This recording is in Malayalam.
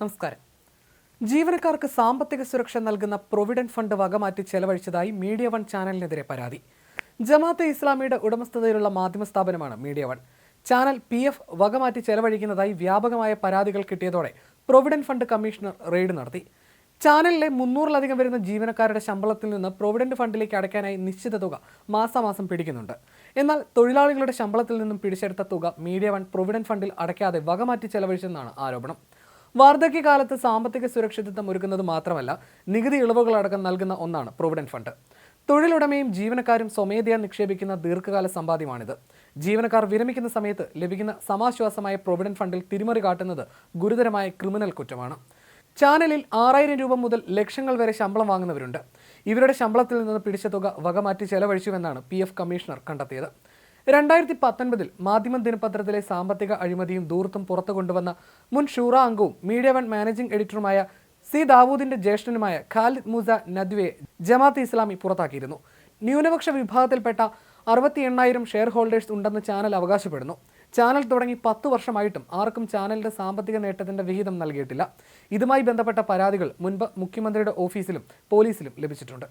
നമസ്കാരം. ജീവനക്കാർക്ക് സാമ്പത്തിക സുരക്ഷ നൽകുന്ന പ്രൊവിഡന്റ് ഫണ്ട് വകമാറ്റി ചെലവഴിച്ചതായി മീഡിയ വൺ ചാനലിനെതിരെ പരാതി. ജമാഅത്തെ ഇസ്ലാമിയുടെ ഉടമസ്ഥതയിലുള്ള മാധ്യമ സ്ഥാപനമാണ് media one. Channel P F വകമാറ്റി ചെലവഴിക്കുന്നതായി വ്യാപകമായ പരാതികൾ കിട്ടിയതോടെ പ്രൊവിഡന്റ് ഫണ്ട് കമ്മീഷണർ റെയ്ഡ് നടത്തി. ചാനലിലെ മുന്നൂറിലധികം വരുന്ന ജീവനക്കാരുടെ ശമ്പളത്തിൽ നിന്ന് പ്രൊവിഡന്റ് ഫണ്ടിലേക്ക് അടയ്ക്കാനായി നിശ്ചിത തുക മാസാമാസം പിടിക്കുന്നുണ്ട്. എന്നാൽ തൊഴിലാളികളുടെ ശമ്പളത്തിൽ നിന്നും പിടിച്ചെടുത്ത തുക മീഡിയ വൺ പ്രൊവിഡന്റ് ഫണ്ടിൽ അടയ്ക്കാതെ വകമാറ്റി ചെലവഴിച്ചെന്നാണ് ആരോപണം. വാർദ്ധക്യകാലത്ത് സാമ്പത്തിക സുരക്ഷിതത്വം ഒരുക്കുന്നത് മാത്രമല്ല നികുതി ഇളവുകളടക്കം നൽകുന്ന ഒന്നാണ് പ്രൊവിഡന്റ് ഫണ്ട് തൊഴിലുടമയും ജീവനക്കാരും സ്വമേധയാ നിക്ഷേപിക്കുന്ന ദീർഘകാല സമ്പാദ്യമാണിത്. ജീവനക്കാർ വിരമിക്കുന്ന സമയത്ത് ലഭിക്കുന്ന സമാശ്വാസമായ പ്രൊവിഡന്റ് ഫണ്ടിൽ തിരിമറി കാട്ടുന്നത് ഗുരുതരമായ ക്രിമിനൽ കുറ്റമാണ്. ചാനലിൽ ആറായിരം രൂപ മുതൽ ലക്ഷങ്ങൾ വരെ ശമ്പളം വാങ്ങുന്നവരുണ്ട്. ഇവരുടെ ശമ്പളത്തിൽ നിന്ന് പിടിച്ച തുക വകമാറ്റി ചെലവഴിച്ചുവെന്നാണ് പി എഫ് കമ്മീഷണർ കണ്ടെത്തിയത്. രണ്ടായിരത്തി പത്തൊൻപതിൽ മാധ്യമ ദിനപത്രത്തിലെ സാമ്പത്തിക അഴിമതിയും ദൂർത്തും പുറത്തു കൊണ്ടുവന്ന മുൻ ഷൂറ അംഗവും മീഡിയ വൺ മാനേജിംഗ് എഡിറ്ററുമായ സി ദാവൂദിന്റെ ജ്യേഷ്ഠനുമായ ഖാലിദ് മൂസ നദ്വയെ ജമാഅത്ത് ഇസ്ലാമി പുറത്താക്കിയിരുന്നു. ന്യൂനപക്ഷ വിഭാഗത്തിൽപ്പെട്ട അറുപത്തി എണ്ണായിരം ഷെയർ ഹോൾഡേഴ്സ് ഉണ്ടെന്ന് ചാനൽ അവകാശപ്പെടുന്നു. ചാനൽ തുടങ്ങി പത്ത് വർഷമായിട്ടും ആർക്കും ചാനലിന്റെ സാമ്പത്തിക നേട്ടത്തിന്റെ വിഹിതം നൽകിയിട്ടില്ല. ഇതുമായി ബന്ധപ്പെട്ട പരാതികൾ മുൻപ് മുഖ്യമന്ത്രിയുടെ ഓഫീസിലും പോലീസിലും ലഭിച്ചിട്ടുണ്ട്.